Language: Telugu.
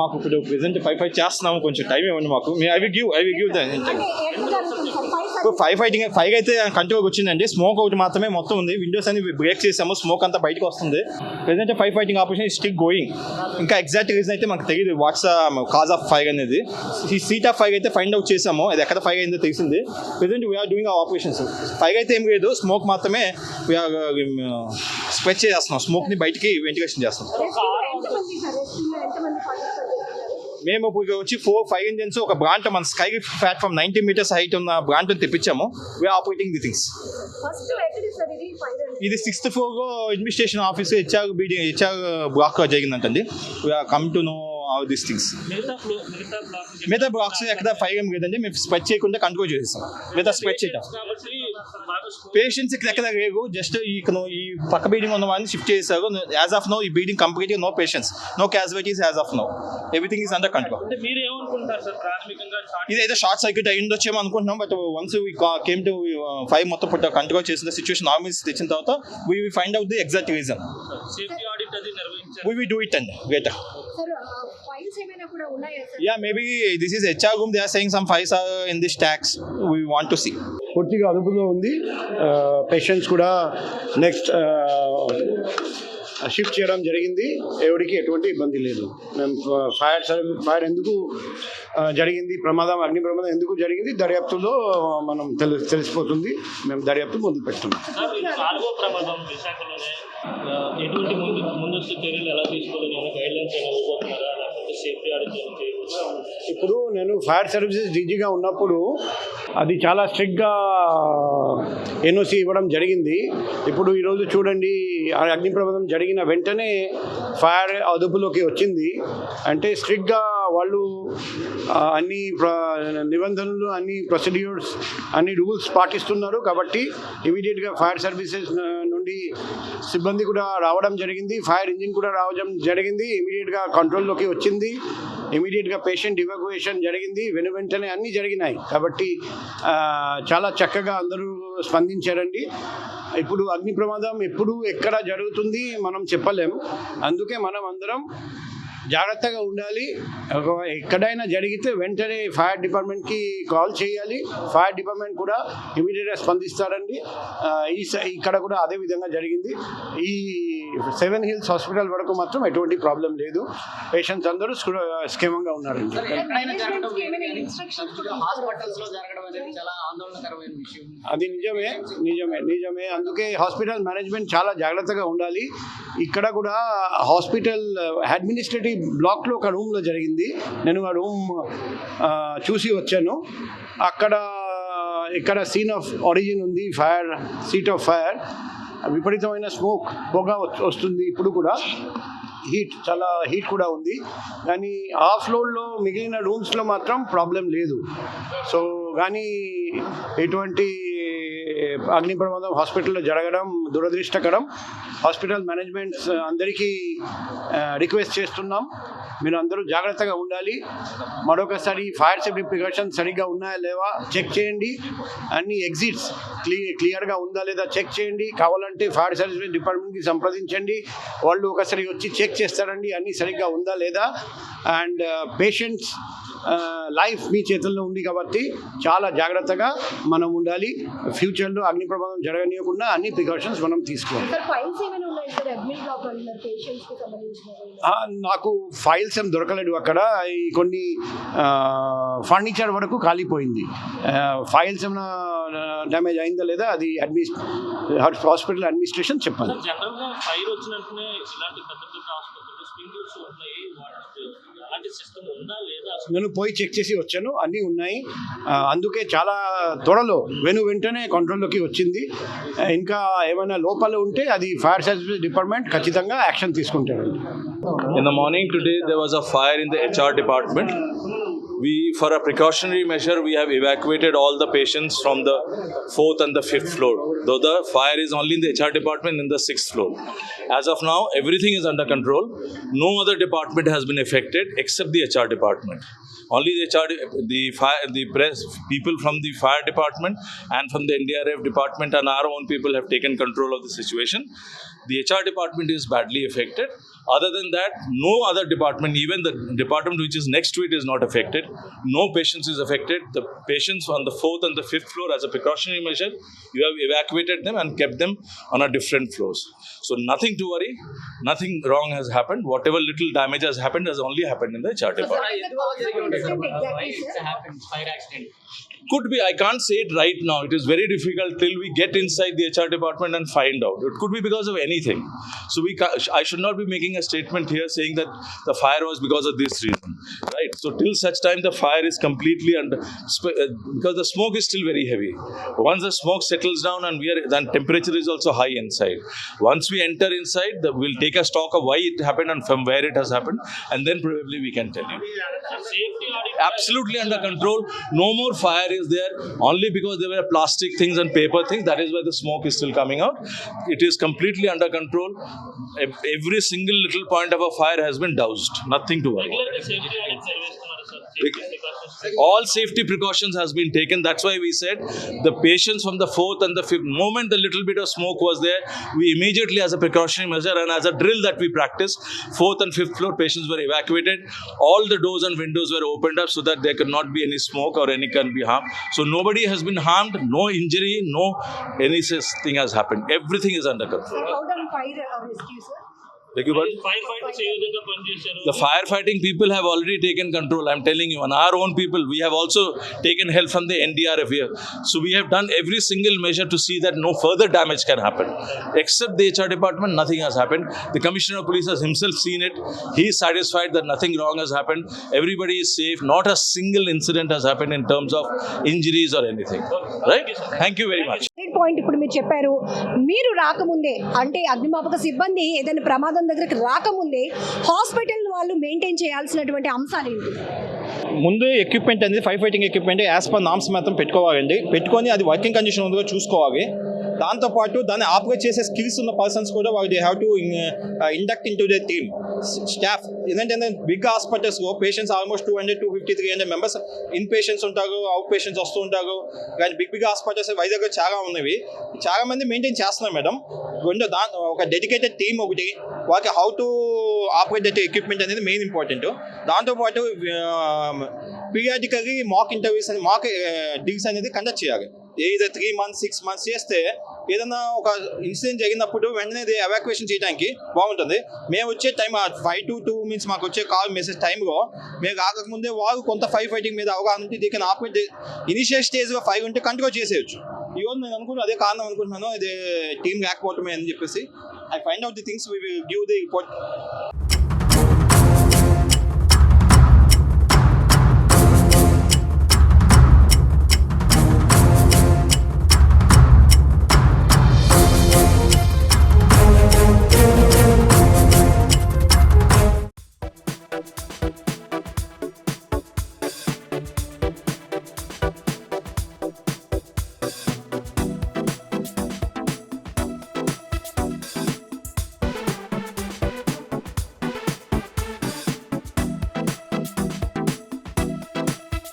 మాకు ఇప్పుడు ప్రెసెంట్ ఫైవ్ ఫైవ్ చేస్తున్నాము కొంచెం టైం ఇవ్వండి మాకు. I we give I we give the అంటే ఎట్లా జరుగుతుంది సార్? ఫైవ్ ఫైటింగ్ ఫైవ్ అయితే కంట్రోల్కి వచ్చిందండి. స్మోక్ ఒకటి మాత్రమే మొత్తం ఉంది. విండోస్ అన్ని బ్రేక్ చేసాము. స్మోక్ అంతా బయటకు వస్తుంది. Present five fighting operation stick going ఇంకా ఎగ్జాక్ట్ రీజన్ అయితే మనకు తెలియదు వాట్స్ కాజ్ ఆఫ్ ఫైర్ అనేది. ఈ సీట్ ఆఫ్ ఫైర్ అయితే ఫైండ్ అవుట్ చేసాము. అది ఎక్కడ ఫైర్ అయిందో తెలిసింది. ప్రెసెంట్ వీఆర్ డూయింగ్ ఆ ఆపరేషన్స్ ఫైర్ అయితే ఏం లేదు. స్మోక్ మాత్రమే వీఆర్ స్ప్రెడ్ చేస్తున్నాం. స్మోక్ని బయటికి వెంటిలేషన్ చేస్తాం మేము ఇప్పుడు వచ్చి ఫోర్ ఫైవ్ ఇంజన్స్ ఒక బ్రాంట్ మన sky platform ninety meters height ఉన్న బ్రాంట్ తెప్పించాము. We are operating the things first ఎక్కడ సార్ ఇది? Sixth floor administration office HR building HR block జరిగిందంటండి. We are come to know all these things మిగతా బ్లాక్స్ ఎక్కడ ఫైవ్ ఏం లేదండి. మేము స్ప్రెడ్ చేయకుండా కంట్రోల్ చేస్తాం మిగతా స్ప్రెడ్ చేయటం పేషెంట్స్ ఎక్కడ లేవు. జస్ట్ ఈ ఈ పక్క బిల్డింగ్ ఉన్న వాళ్ళని షిఫ్ట్ చేశారు యాజ్ ఆఫ్ నో ఈ బిల్డింగ్ కంప్లీట్గా no patients no casualties as of now everything is under control అంటే మీరు ఏమనుకుంటారు సార్? ప్రాథమికంగా షార్ట్ ఇది అయితే షార్ట్ సర్క్యూట్ అయ్యి ఉండొచ్చేమో అనుకుంటున్నాం. But once came to five మొత్తం పుట్ట కంట్రోల్ చేసిన సిచ్యువేషన్ నార్మల్స్ తెచ్చిన తర్వాత we we find out the exact reason we we do it అండి sir sir ya maybe this is HR room they are saying some fives are in this tax we want to see పూర్తిగా అదుపులో ఉంది. పేషెంట్స్ కూడా నెక్స్ట్ షిఫ్ట్ చేయడం జరిగింది. ఎవరికి ఎటువంటి ఇబ్బంది లేదు. మేము ఫైర్ సర్వీస్ ఫైర్ ఎందుకు జరిగింది? ప్రమాదం అగ్ని ప్రమాదం ఎందుకు జరిగింది? దర్యాప్తులో మనం తెలి తెలిసిపోతుంది. మేము దర్యాప్తు మొదలు పెడుతున్నాం ఎటువంటి ముందు ముందస్తు చర్యలు ఎలా తీసుకోవాలి గైడ్ లైన్స్ ఏమైనా సేఫ్టీ ఇప్పుడు నేను ఫైర్ సర్వీసెస్ డీజీగా ఉన్నప్పుడు అది చాలా స్ట్రిక్ట్గా ఎన్ఓసి ఇవ్వడం జరిగింది. ఇప్పుడు ఈరోజు చూడండి ఆ అగ్ని ప్రమాదం జరిగిన వెంటనే ఫైర్ అదుపులోకి వచ్చింది. అంటే స్ట్రిక్ట్గా వాళ్ళు అన్ని నిబంధనలు అన్ని ప్రొసీడ్యూర్స్ అన్ని రూల్స్ పాటిస్తున్నారు కాబట్టి ఇమీడియట్గా ఫైర్ సర్వీసెస్ నుండి సిబ్బంది కూడా రావడం జరిగింది. ఫైర్ ఇంజిన్ కూడా రావడం జరిగింది. ఇమీడియట్గా కంట్రోల్లోకి వచ్చింది. ఇమీడియట్గా పేషెంట్ ఇవాక్యుయేషన్ జరిగింది. వెను వెంటనే అన్నీ జరిగినాయి. కాబట్టి చాలా చక్కగా అందరూ స్పందించారండి. ఇప్పుడు అగ్ని ప్రమాదం ఎప్పుడు ఎక్కడ జరుగుతుంది మనం చెప్పలేం అందుకే మనం అందరం జాగ్రత్తగా ఉండాలి. ఒక ఎక్కడైనా జరిగితే వెంటనే ఫైర్ డిపార్ట్మెంట్కి కాల్ చేయాలి. ఫైర్ డిపార్ట్మెంట్ కూడా ఇమీడియట్గా స్పందిస్తారండి. ఈ స- ఇక్కడ కూడా అదే విధంగా జరిగింది. ఈ సెవెన్ హిల్స్ హాస్పిటల్ వరకు మాత్రం ఎటువంటి ప్రాబ్లం లేదు. పేషెంట్స్ అందరూ క్షేమంగా ఉన్నారండి. అది నిజమే నిజమే నిజమే. అందుకే హాస్పిటల్ మేనేజ్మెంట్ చాలా జాగ్రత్తగా ఉండాలి. ఇక్కడ కూడా హాస్పిటల్ అడ్మినిస్ట్రేటివ్ బ్లాక్లో ఒక రూమ్లో జరిగింది. నేను ఆ రూమ్ చూసి వచ్చాను. అక్కడ ఇక్కడ సీన్ ఆఫ్ ఆరిజిన్ ఉంది ఫైర్ సీట్ ఆఫ్ ఫైర్. విపరీతమైన స్మోక్ పొగ వస్తుంది ఇప్పుడు కూడా. హీట్ చాలా హీట్ కూడా ఉంది. కానీ ఆ ఫ్లోర్లో మిగిలిన రూమ్స్లో మాత్రం ప్రాబ్లం లేదు. సో కానీ ఎటువంటి అగ్ని ప్రమాదం హాస్పిటల్లో జరగడం దురదృష్టకరం. హాస్పిటల్ మేనేజ్మెంట్ అందరికీ రిక్వెస్ట్ చేస్తున్నాం. మీరు అందరూ జాగ్రత్తగా ఉండాలి. మరొకసారి ఫైర్ సేఫ్టీ ప్రికాషన్స్ సరిగ్గా ఉన్నాయా లేవా చెక్ చేయండి. అన్ని ఎగ్జిట్స్ క్లీ క్లియర్గా ఉందా లేదా చెక్ చేయండి. కావాలంటే ఫైర్ సర్వీస్ డిపార్ట్మెంట్కి సంప్రదించండి. వాళ్ళు ఒకసారి వచ్చి చెక్ చేస్తారండి అన్నీ సరిగ్గా ఉందా లేదా. అండ్ పేషెంట్స్ లైఫ్ మీ చేతుల్లో ఉంది కాబట్టి చాలా జాగ్రత్తగా మనం ఉండాలి. ఫ్యూచర్లో అగ్ని ప్రమాదం జరగనీయకుండా అన్ని ప్రికాషన్స్ మనం తీసుకోవాలి. నాకు ఫైల్స్ ఏం దొరకలేదు అక్కడ. ఈ కొన్ని ఫర్నిచర్ వరకు కాలిపోయింది. ఫైల్స్ ఏమైనా డ్యామేజ్ అయిందా లేదా అది అడ్మిస్ హాస్పిటల్ అడ్మినిస్ట్రేషన్ చెప్పాలి. సార్ జనరల్గా ఫైర్ వచ్చినట్టునే ఇలాంటి పెద్ద పెద్ద నేను పోయి చెక్ చేసి వచ్చాను అన్నీ ఉన్నాయి. అందుకే చాలా త్వరలో వెను వెంటనే కంట్రోల్లోకి వచ్చింది. ఇంకా ఏమైనా లోపాలు ఉంటే అది ఫైర్ సర్వీస్ డిపార్ట్మెంట్ ఖచ్చితంగా యాక్షన్ తీసుకుంటారండి In the morning today, there was a fire in the HR department. We for a precautionary measure we have evacuated all the patients from the fourth and the fifth floor though the fire is only in the hr department in the sixth floor. As of now everything is under control. No other department has been affected except the hr department. Only the hr the fire the press people from the fire department and from the ndrf department and our own people have taken control of the situation. The hr department is badly affected other than that, no other department, even the department which is next to it, is not affected. No patients is affected. The patients on the fourth and the fifth floor, as a precautionary measure, you have evacuated them and kept them on a different floors. So nothing to worry. Nothing wrong has happened. Whatever little damage has happened has only happened in the HR department. Could be. I can't say it right now. It is very difficult till we get inside the HR department and find out. It could be because of anything. So we I should not be making making a statement here saying that the fire was because of this reason, right? So till such time the fire is completely under, uh, because the smoke is still very heavy. Once the smoke settles down and we are, then temperature is also high inside. Once we enter inside, the, we'll take a stock of why it happened and from where it has happened, and then probably we can tell you. Absolutely under control. No more fire is there only because there were plastic things and paper things. That is why the smoke is still coming out. It is completely under control. Every single little point of a fire has been doused. Nothing to worry. All safety precautions has been taken. That's why we said the patients from the fourth and the fifth moment the little bit of smoke was there, we immediately as a precautionary measure and as a drill that we practiced, fourth and fifth floor patients were evacuated. All the doors and windows were opened up so that there could not be any smoke or any can be harmed. So nobody has been harmed, no injury, no any such thing has happened. Everything is under control. How done fire rescue, sir? The firefighting people have already taken control. I'm telling you, and our own people, we have also taken help from the NDRF here. So we have done every single measure to see that no further damage can happen. Except the HR department, nothing has happened. The Commissioner of Police has himself seen it. He is satisfied that nothing wrong has happened. Everybody is safe. Not a single incident has happened in terms of injuries or anything. Right? Thank you very much. Point ఇప్పుడు మీరు చెప్పారు. మీరు రాకముందే అంటే అగ్నిమాపక సిబ్బంది ఏదైనా ప్రమాదం దగ్గరికి రాకముందే హాస్పిటల్ వాళ్ళు మెయింటైన్ చేయాల్సినటువంటి అంశాలు ఏంటి? ముందు ఎక్విప్మెంట్ అనేది fire fighting equipment as per norms మాత్రం పెట్టుకోవాలండి. పెట్టుకొని అది వర్కింగ్ కండిషన్ ఉందో చూసుకోవాలి. దాంతోపాటు దాన్ని ఆపరేట్ చేసే స్కిల్స్ ఉన్న పర్సన్స్ కూడా వాళ్ళు they have to induct in to they team staff ఏంటంటే బిగ్ హాస్పిటల్స్లో patients almost two hundred two fifty three hundred members in patients ఉంటారు అవుట్ పేషెంట్స్ వస్తూ ఉంటారు. కానీ బిగ్ బిగ్ హాస్పిటల్స్ వైజాగ్లో చాలా ఉన్నవి. చాలా మంది మెయింటైన్ చేస్తున్నారు మేడం. రెండు దా ఒక డెడికేటెడ్ టీమ్ ఒకటి వాళ్ళకి how to operate that equipment అనేది మెయిన్ ఇంపార్టెంట్ దాంతోపాటు పీరియాడికల్లీ మాక్ ఇంటర్వ్యూస్ అని మాక్ డీల్స్ uh, అనేది కండక్ట్ చేయాలి. ఏదో త్రీ మంత్స్ సిక్స్ మంత్స్ చేస్తే ఏదైనా ఒక ఇన్సిడెంట్ జరిగినప్పుడు వెంటనే ఎవాక్యుయేషన్ చేయడానికి బాగుంటుంది. మేము వచ్చే time five to two minutes మాకు వచ్చే కాల్ మెసేజ్ టైంలో మేము రాకముందే వారు కొంత ఫైవ్ ఫైటింగ్ మీద అవగాహన ఉంటే దీనికి ఆపరేట్ ఇనిషియల్ స్టేజ్లో ఫైవ్ ఉంటే కంట్రోల్ చేసేయచ్చు. ఈరోజు నేను అనుకుంటున్నాను అదే కారణం అనుకుంటున్నాను. ఇది టీం లేకపోవటమే అని చెప్పేసి I find out the things we will give the report